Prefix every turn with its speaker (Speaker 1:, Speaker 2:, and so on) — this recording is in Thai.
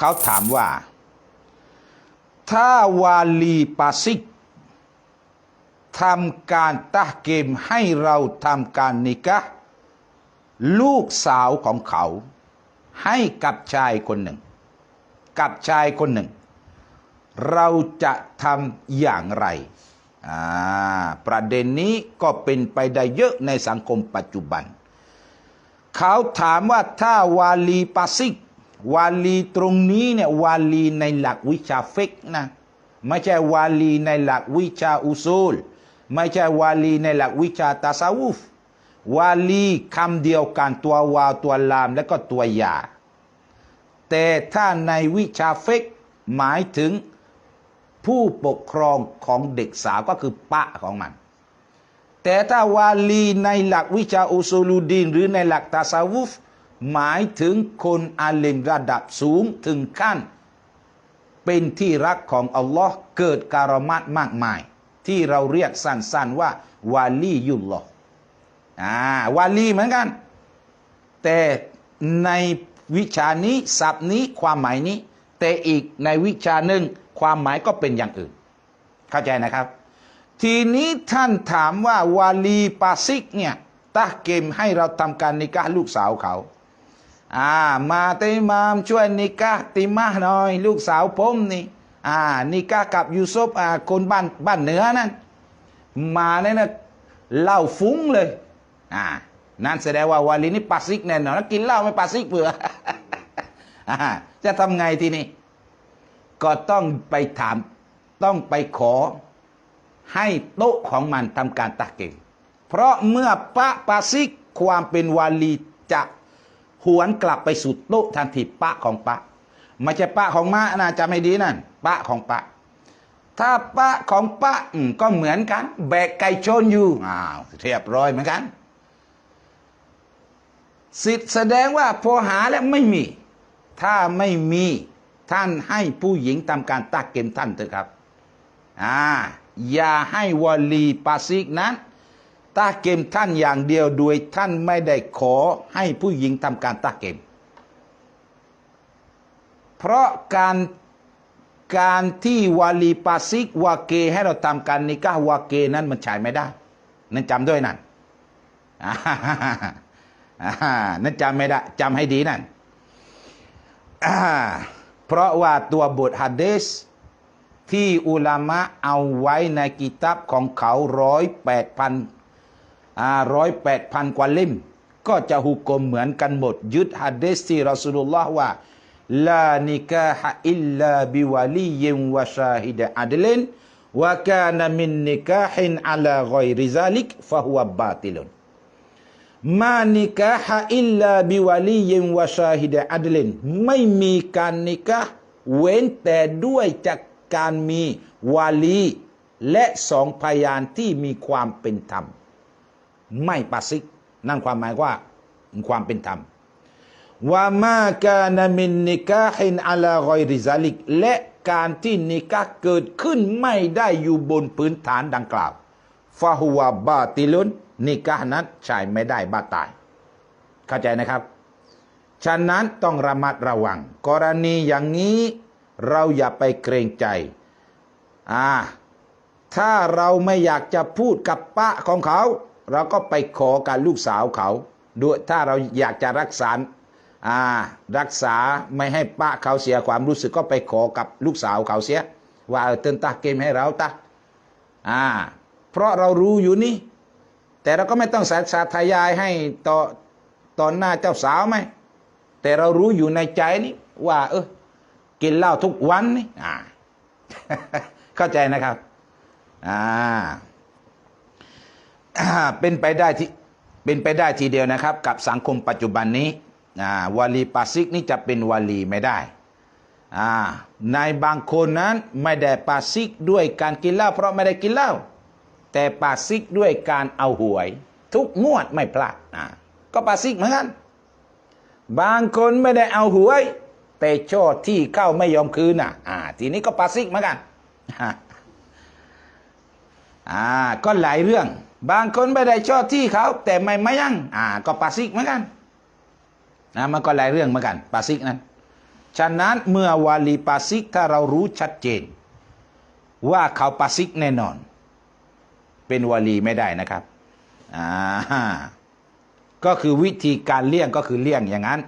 Speaker 1: เขาถามว่า ถ้าวาลีปาซิกทำการตะเกมให้เราทำการนิกะลูกสาวของเขา ให้กับชายคนหนึ่ง กับชายคนหนึ่ง เราจะทำอย่างไรอ่าประเด็นนี้ก็เป็นไปได้เยอะในสังคมปัจจุบัน เขาถามว่าถ้าวาลีปาซิก วาลีตรงนี้เนี่ยวาลีในหลักวิชาฟิกนะไม่ใช่วาลีในหลักวิชาอุซูล ไม่ใช่วาลีในหลักวิชาตาซาวุฟวาลีคำเดียวกันตัววาวตัวลามและก็ตัวยา แต่ถ้าในวิชาฟิกหมายถึงผู้ปกครองของเด็กสาวก็คือปะของมัน แต่ถ้าวาลีในหลักวิชาอุซูลูดีนหรือในหลักตาซาวุฟ หมายถึงคนอาเลมระดับสูงถึงขั้น เป็นที่รักของอัลลอฮ์เกิดการมัดมากมาย ที่เราเรียกสั้นๆว่า วาลียุลลอฮ์อ่าวาลีเหมือนกัน แต่ในวิชานี้ศัพท์นี้ความหมายนี้ แต่อีกในวิชาหนึ่งความหมายก็เป็นอย่างอื่น เข้าใจนะครับ ทีนี้ท่านถามว่าวาลีปาซิกเนี่ยตะเกมให้เราทำการนิกะลูกสาวเขา อ่ามาติมามช่วยนิกะติมาหน่อย ลูกสาวผมนี่อ่านิกะกับยูซุฟอ่าคนบ้านบ้านเหนือนั่นมาเนี่ยนะเหล้าฟุ้งเลยอ่านั่นแสดงว่าวาลีนี่ปาซิกแน่นอนกินเหล้าไม่ปาซิกเผื่ออ่าจะทำไงทีนี้ก็ต้องไปถามต้องไปขอให้โต๊ะของมันทำการตักเกงเพราะเมื่อปะปาซิกความเป็นวาลีจะ หวนกลับไปสู่โต๊ะทันทีปะของปะไม่ใช่ปะของมะนะจะไม่ดีนั่นปะของปะ ถ้าปะของปะก็เหมือนกัน แบกไก่ชนอยู่อ้าวเรียบร้อยเหมือนกันสิทธิ์แสดงว่าพอหาแล้วไม่มี ถ้าไม่มีท่านให้ผู้หญิงทำการตักเกมท่านเถอะครับ อ่า อย่าให้วลีปาซิกนั้น ตาเกมท่านอย่างเดียวโดยท่านไม่ได้ขอให้ผู้หญิงทำการตาเกม เพราะการการที่วาลีปาซิกวาเกให้เราทำการนิกะวาเกนั้นมันใช้ไม่ได้ นั่นจำด้วยนั่นนั่นจำไม่ได้จำให้ดีนั่นเพราะว่าตัวบทฮะดีษที่อุลามะเอาไว้ในกิตับของเขาร้อยแปดพัน ร้อยแปดพันกว่าเล่ม ก็จะหุกกลมเหมือนกันหมด ยึดฮะดีษที่รอสูลุลลอฮ์ว่าลานิกาฮะอิลลาบิวาลียิมวะชาฮิดะอัดลินวะกานะมินนิกาฮินอัลาฆอยริซาลิกฟะฮุวะบาติลุนมานิกะฮะอิลลาบิวาลียิมวะชาฮิดะอัดลินไม่มีการนิกะเว้นแต่ด้วยจากการมีวาลี และสองพยานที่มีความเป็นธรรม ไม่ปาซิก นั่นความหมายว่าความเป็นธรรมว่ามากานามินนิกาฮินอัลาอยริซาลิก และการที่นิกะห์เกิดขึ้นไม่ได้อยู่บนพื้นฐานดังกล่าวฟาฮุวบาติลุนนิกะห์นั้นใช้ไม่ได้บาตาย เข้าใจนะครับ ฉะนั้นต้องระมัดระวัง กรณีอย่างนี้เราอย่าไปเกรงใจอ่าถ้าเราไม่อยากจะพูดกับป้าของเขา เราก็ไปขอกับลูกสาวเขาด้วยถ้าเราอยากจะรักษาอ่ารักษาไม่ให้ป้าเขาเสียความรู้สึกก็ไปขอกับลูกสาวเขาเสีย ว่าเออเตินตาเกมให้เราตาอ่าเพราะเรารู้อยู่นี่ แต่เราก็ไม่ต้องสาสาทยายให้ต่อตอนหน้าเจ้าสาวไหมแต่เรารู้อยู่ในใจนี่ว่า เออกินเหล้าทุกวันนี่อ่า เข้าใจนะครับ อ่า เป็นไปได้ที่เป็นไปได้ทีเดียวนะครับ กับสังคมปัจจุบันนี้วาลีปาซิกนี่จะเป็นวาลีไม่ได้อ่าในบางคนนั้นไม่ได้ปาซิกด้วยการกินเหล้าเพราะไม่ได้กินเหล้าแต่ปาซิกด้วยการเอาหวย ทุกงวดไม่พลาดก็ปาซิกเหมือนกันบางคนไม่ได้เอาหวย แต่โชอที่เข้าไม่ยอมคืนน่ะทีนี้ก็ปาซิกเหมือนกัน อ่าก็หลายเรื่อง บางคนไม่ได้ชอบที่เขาแต่ไม่ไม่ยังอ่า ก็ปาซิกเหมือนกันอ่ามันก็หลายเรื่องเหมือนกันปาซิกนั้นฉะนั้นเมื่อวาลีปาซิกถ้าเรารู้ชัดเจน ว่าเขาปาซิกแน่นอน เป็นวาลีไม่ได้นะครับอ่าก็คือวิธีการเลี่ยงก็คือเลี่ยงอย่างนั้น